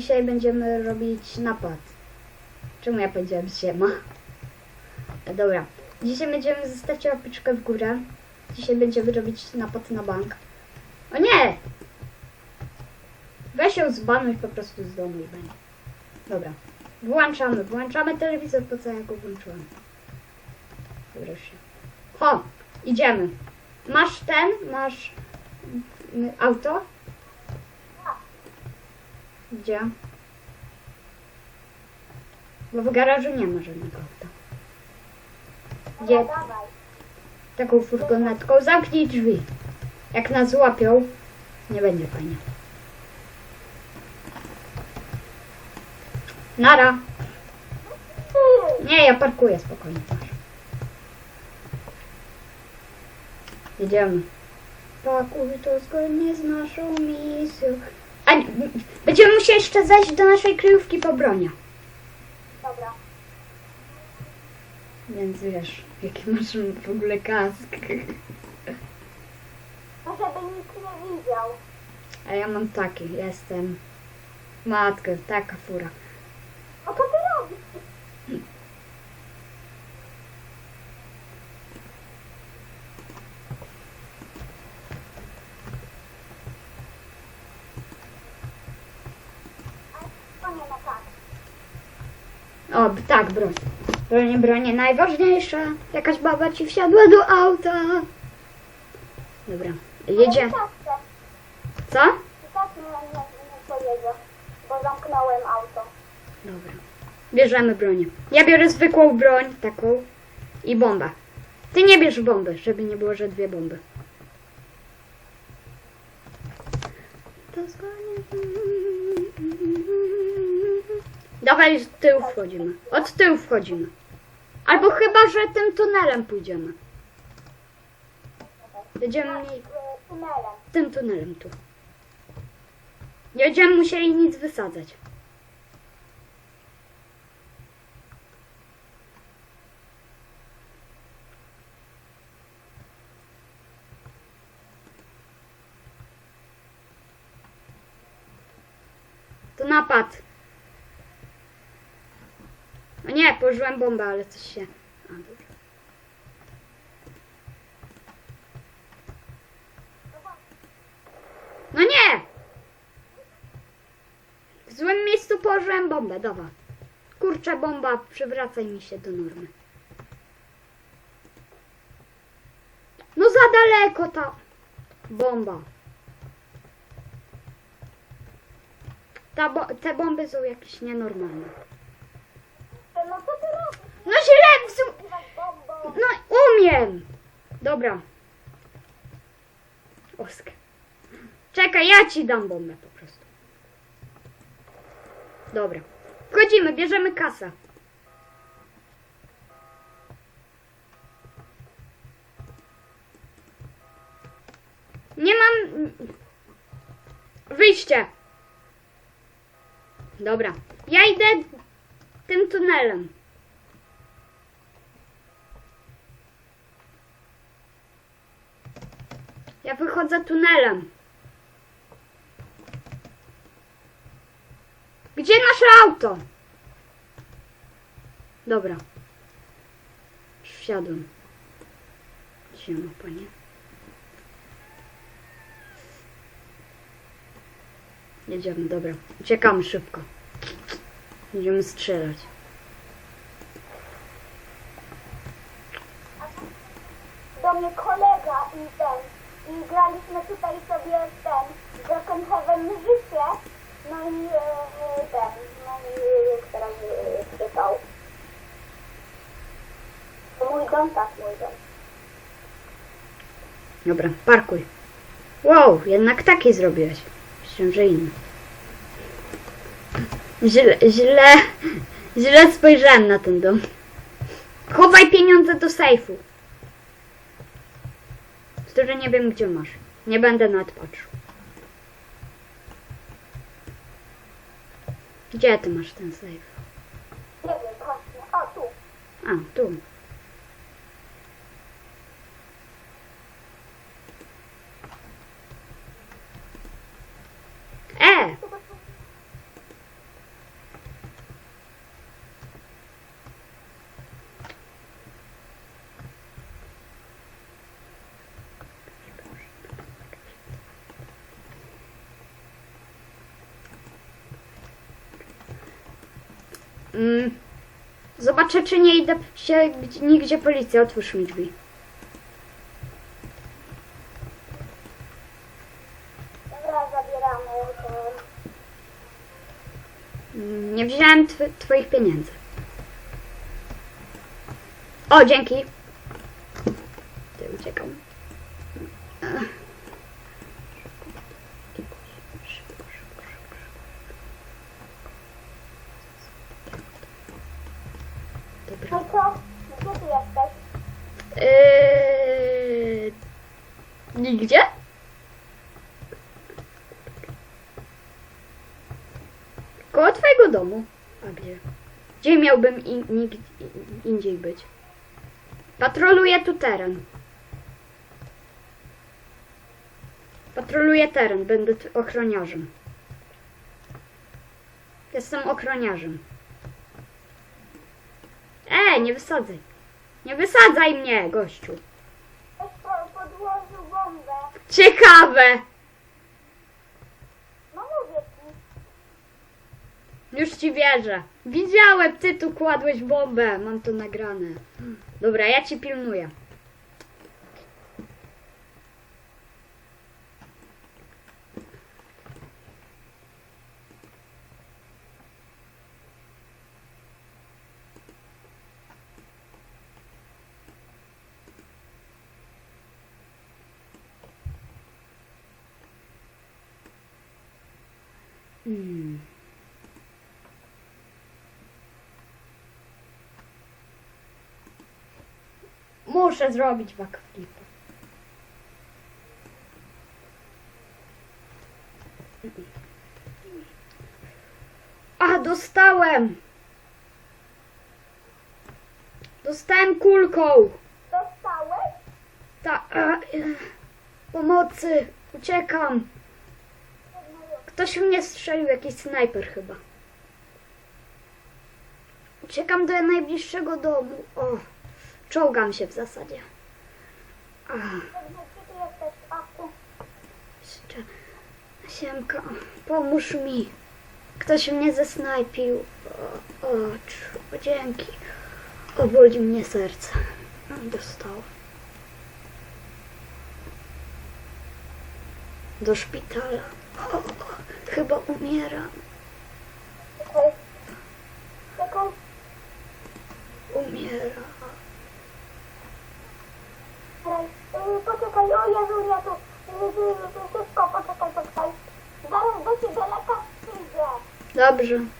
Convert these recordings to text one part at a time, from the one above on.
dzisiaj będziemy robić napad. Czemu ja powiedziałem siema? E, Dobra. Dzisiaj będziemy zostawcie łapeczkę w górę. Dzisiaj będziemy robić napad na bank. O nie! Weź ją zbanuj po prostu z domu i będzie. Dobra. Włączamy, włączamy telewizor, po co ja go włączyłem. Dobra się. Ho! Idziemy. Masz ten? Masz mm, auto? Gdzie? Bo w garażu nie ma żadnego auta. Gdzie? No. Taką furgonetką. Zamknij drzwi. Jak nas złapią, nie będzie fajnie. Nara. Nie, ja parkuję spokojnie. Jedziemy. Pakuj to zgodnie z naszą misją. A, nie, będziemy musieli jeszcze zejść do naszej kryjówki po bronię. Dobra. Więc wiesz, jaki masz w ogóle kask. No żeby nikt nie widział. A ja mam taki, jestem. Matkę, taka fura. No to ty robisz. A, nie na tak. O, tak, broń. Bronie, bronie, najważniejsza. Jakaś baba ci wsiadła do auta. Dobra, jedzie. Co? Bo zamknąłem auto. Dobra. Bierzemy bronię. Ja biorę zwykłą broń, taką. I bomba. Ty nie bierz bomby, żeby nie było, że dwie bomby. To zgodnie- Dawaj, z tyłu wchodzimy. Od tyłu wchodzimy. Albo chyba, że tym tunelem pójdziemy. Będziemy mieli tym tunelem tu. Nie będziemy musieli nic wysadzać. To napad. No nie, położyłem bombę, ale coś się... A, dobra. No nie! W złym miejscu położyłem bombę, dobra. Kurczę, bomba, przywracaj mi się do normy. No za daleko ta bomba. Ta bo te bomby są jakieś nienormalne. No co ty robisz? No źle, w no umiem. Dobra. Osk. Czekaj, ja ci dam bombę po prostu. Dobra. Wchodzimy, bierzemy kasę. Nie mam... Wyjście. Dobra. Ja idę tym tunelem. Ja wychodzę tunelem. Gdzie nasze auto? Dobra. Już wsiadłem. Siema, panie. Jedziemy, dobra. Uciekamy szybko. Będziemy strzelać. do mnie kolega i ten. I graliśmy tutaj sobie ten Broken Heaven życie. No i e, ten, no i e, teraz e, czytał. To mój dom, tak, mój dom. Dobra, parkuj. Wow, jednak taki zrobiłeś. Myślałem, że inny. Źle, źle, źle spojrzałem na ten dom. Chowaj pieniądze do sejfu. Który nie wiem, gdzie masz. Nie będę nawet patrzył. Gdzie ty masz ten sejf? Nie wiem, właśnie. O, tu. A, tu. E! Mm. Zobaczę, czy nie idę się gdzie- nigdzie policja. Otwórz mi drzwi. Dobra, zabieramy. Mm, Nie wziąłem tw- twoich pieniędzy. O, dzięki. Ty uciekam. Ech. Szybko, szybko, szybko, szybko. No Dobra. co? Gdzie ty jesteś? Yy... Nigdzie? Koło twojego domu. A gdzie? Gdzie miałbym in, nigdzie, indziej być? Patroluję tu teren. Patroluję teren, będę ochroniarzem. Jestem ochroniarzem. Ej, nie wysadzaj. Nie wysadzaj mnie, gościu. Podłożył bombę. Ciekawe. No mówię ci. Już ci wierzę. Widziałem, ty tu kładłeś bombę. Mam to nagrane. Dobra, ja ci pilnuję. Hmm. Muszę zrobić backflipa. A, dostałem! Dostałem kulką! Dostałeś? Ta, a, e, pomocy! Uciekam! Ktoś mnie strzelił, jakiś snajper chyba. Uciekam do najbliższego domu. O, czołgam się w zasadzie. Jeszcze. Siemka, pomóż mi. Ktoś mnie zesnajpił. O, o, cz- dzięki. O, boli mnie serce. Dostałem. Do szpitala. O, o, chyba umieram. Czekaj. Czekaj. Umieram. Czekaj. Poczekaj, o Jezu, nie tu. Yy, Szybko, poczekaj, poczekaj. Zaraz do ciebie lekarz przyjdzie. Dobrze.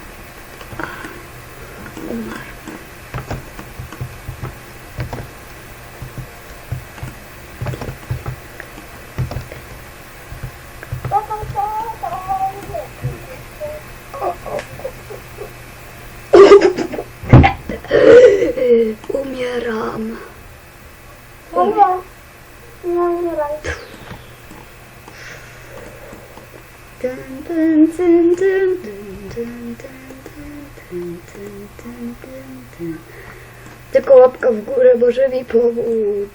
Tylko łapka w górę może mi pomóc.